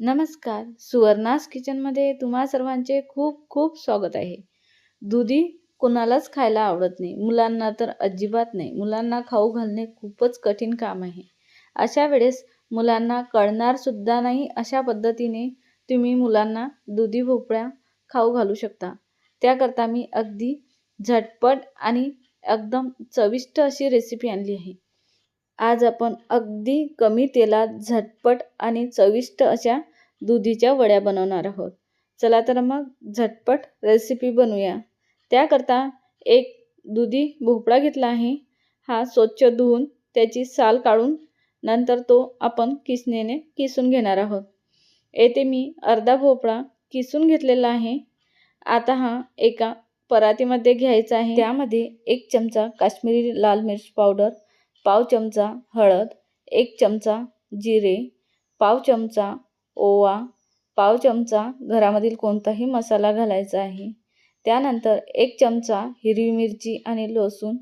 नमस्कार. सुवर्णास किचनमध्ये तुम्हा सर्वांचे खूप खूप स्वागत आहे. दुधी कोणालाच खायला आवडत नाही. मुलांना तर अजिबात नाही. मुलांना खाऊ घालणे खूपच कठीण काम आहे. अशा वेळेस मुलांना कळणारसुद्धा नाही अशा पद्धतीने तुम्ही मुलांना दुधी भोपळ्या खाऊ घालू शकता. त्याकरता मी अगदी झटपट आणि एकदम चविष्ट अशी रेसिपी आणली आहे. आज आपण अगदी कमी तेलात झटपट आणि चविष्ट अशा दुधीच्या वड्या बनवणार आहोत. चला तर मग झटपट रेसिपी बनवूया. त्याकरता एक दुधी भोपळा घेतला आहे. हा स्वच्छ धुवून त्याची साल काढून नंतर तो आपण किसनेने किसून घेणार आहोत. येथे मी अर्धा भोपळा किसून घेतलेला आहे. आता हा एका परातीमध्ये घ्यायचा आहे. त्यामध्ये एक चमचा काश्मीरी लाल मिर्च पावडर पाव चमचा हळद एक चमचा जिरे पाव चमचा ओवा पाव चमचा घरामधील कोणताही मसाला घालायचा आहे. त्यानंतर एक चमचा हिरवी मिरची आणि लसूण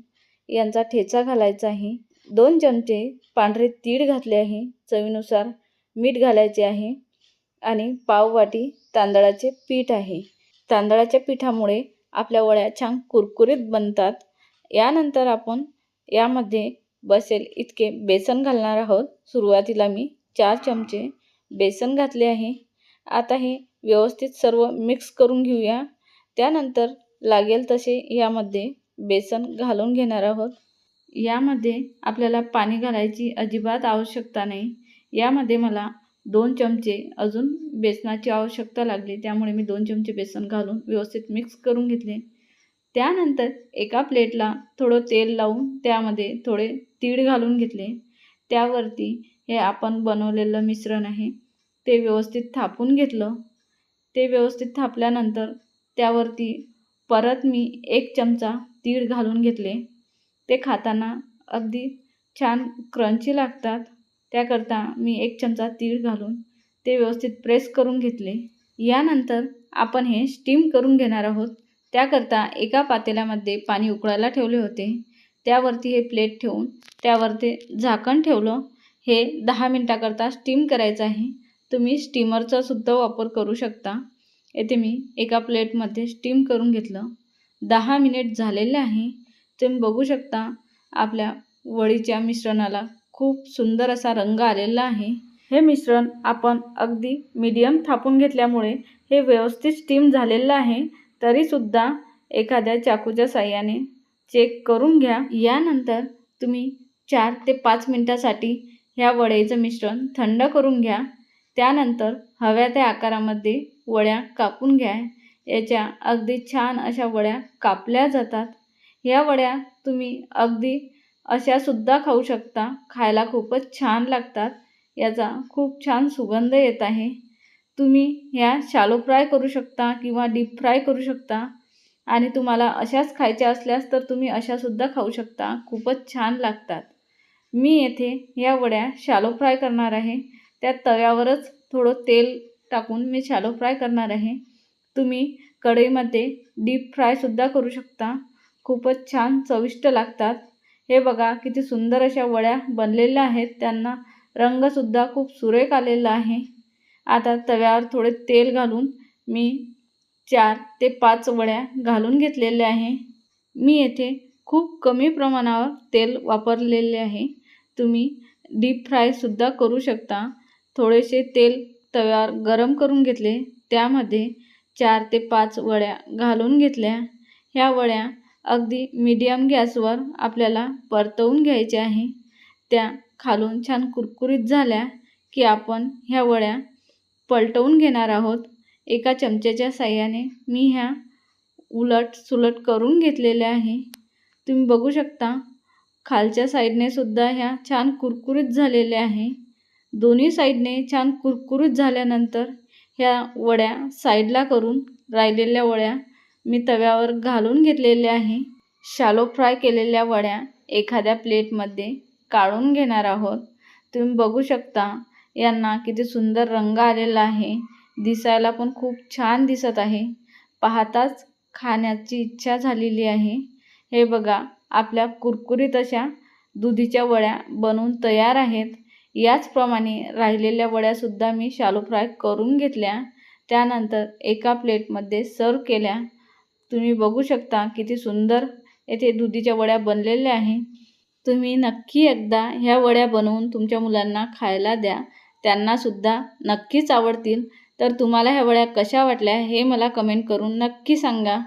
यांचा ठेचा घालायचा आहे. दोन चमचे पांढरे तीळ घातले आहे. चवीनुसार मीठ घालायचे आहे आणि पाववाटी तांदळाचे पीठ आहे. तांदळाच्या पिठामुळे आपल्या वड्या छान कुरकुरीत बनतात. यानंतर आपण यामध्ये बसेल इतके बेसन घालणार आहोत. सुरुवातीला मी चार चमचे बेसन घातले आहे. आता हे व्यवस्थित सर्व मिक्स करून घेऊया. त्यानंतर लागेल तसे यामध्ये बेसन घालून घेणार आहोत. यामध्ये आपल्याला पाणी घालायची अजिबात आवश्यकता नाही. यामध्ये मला दोन चमचे अजून बेसनाची आवश्यकता लागली. त्यामुळे मी दोन चमचे बेसन घालून व्यवस्थित मिक्स करून घेतले. त्यानंतर एका प्लेटला थोडं तेल लावून त्यामध्ये थोडे तीळ घालून घेतले. त्यावरती हे आपण बनवलेलं मिश्रण आहे ते व्यवस्थित थापून घेतलं. ते व्यवस्थित थापल्यानंतर त्यावरती परत मी एक चमचा तीळ घालून घेतले. ते खाताना अगदी छान क्रंची लागतात. त्याकरता मी एक चमचा तीळ घालून ते व्यवस्थित प्रेस करून घेतले. यानंतर आपण हे स्टीम करून घेणार आहोत. त्याकरता एका पातेल्यामध्ये पाणी उकळायला ठेवले होते. त्यावरती हे प्लेट ठेवून त्यावरती झाकण ठेवलं. हे दहा मिनटाकरता स्टीम करायचं आहे. तुम्ही स्टीमरचा सुद्धा वापर करू शकता. येथे मी एका प्लेटमध्ये स्टीम करून घेतलं. दहा मिनिट झालेले आहे. तुम्ही बघू शकता आपल्या वळीच्या मिश्रणाला खूप सुंदर असा रंग आलेला आहे. हे मिश्रण आपण अगदी मीडियम थापून घेतल्यामुळे हे व्यवस्थित स्टीम झालेलं आहे. तरीसुद्धा एखाद्या चाकूच्या साह्याने चेक करून घ्या. यानंतर तुम्ही चार ते पाच मिनटासाठी ह्या वड्याचं मिश्रण थंड करून घ्या. त्यानंतर हव्या त्या आकारामध्ये वड्या कापून घ्या. याच्या अगदी छान अशा वड्या कापल्या जातात. या वड्या तुम्ही अगदी अशासुद्धा खाऊ शकता. खायला खूपच छान लागतात. याचा खूप छान सुगंध येत आहे. तुम्ही ह्या शालो फ्राय करू शकता किंवा डीप फ्राय करू शकता. आणि तुम्हाला अशाच खायच्या असल्यास तर तुम्ही अशासुद्धा खाऊ शकता. खूपच छान लागतात. मी येथे या वड्या शालो फ्राय करणार आहे. त्या तव्यावरच थोडं तेल टाकून मी शालो फ्राय करणार आहे. तुम्ही कढईमध्ये डीप फ्रायसुद्धा करू शकता. खूपच छान चविष्ट लागतात. हे बघा किती सुंदर अशा वड्या बनलेल्या आहेत. त्यांना रंगसुद्धा खूप सुरेख आलेला आहे. आता तव्यावर थोडे तेल घालून मी चार ते पाच वड्या घालून घेतलेल्या आहे. मी येथे खूप कमी प्रमाणावर तेल वापरलेले आहे. तुम्ही डीप फ्रायसुद्धा करू शकता. थोडेसे तेल तव्यावर गरम करून घेतले. त्यामध्ये चार ते पाच वड्या घालून घेतल्या. ह्या वड्या अगदी मीडियम गॅसवर आपल्याला परतवून घ्यायच्या आहे. त्या खालून छान कुरकुरीत झाल्या की आपण ह्या वड्या पलटवून घेणार आहोत. एका चमच्याच्या साह्याने मी ह्या उलट सुलट करून घेतलेल्या आहे. तुम्ही बघू शकता खालच्या साईडने सुद्धा ह्या छान कुरकुरीत झालेल्या आहे. दोन्ही साईडने छान कुरकुरीत झाल्यानंतर ह्या वड्या साईडला करून राहिलेल्या वड्या मी तव्यावर घालून घेतलेल्या आहे. शालो फ्राय केलेल्या वड्या एखाद्या प्लेटमध्ये काढून घेणार आहोत. तुम्ही बघू शकता यांना किती सुंदर रंग आलेला आहे. दिसायला पण खूप छान दिसत आहे. पाहताच खाण्याची इच्छा झालेली आहे. हे बघा आपल्या कुरकुरीत अशा दुधीच्या वड्या बनवून तयार आहेत. याचप्रमाणे राहिलेल्या वड्यासुद्धा मी शालो फ्राय करून घेतल्या. त्यानंतर एका प्लेटमध्ये सर्व केल्या. तुम्ही बघू शकता किती सुंदर येथे दुधीच्या वड्या बनलेल्या आहे. तुम्ही नक्की एकदा ह्या वड्या बनवून तुमच्या मुलांना खायला द्या. त्यांनासुद्धा नक्कीच आवडतील. तर तुम्हाला ह्या वड्या कशा वाटल्या हे मला कमेंट करून नक्की सांगा.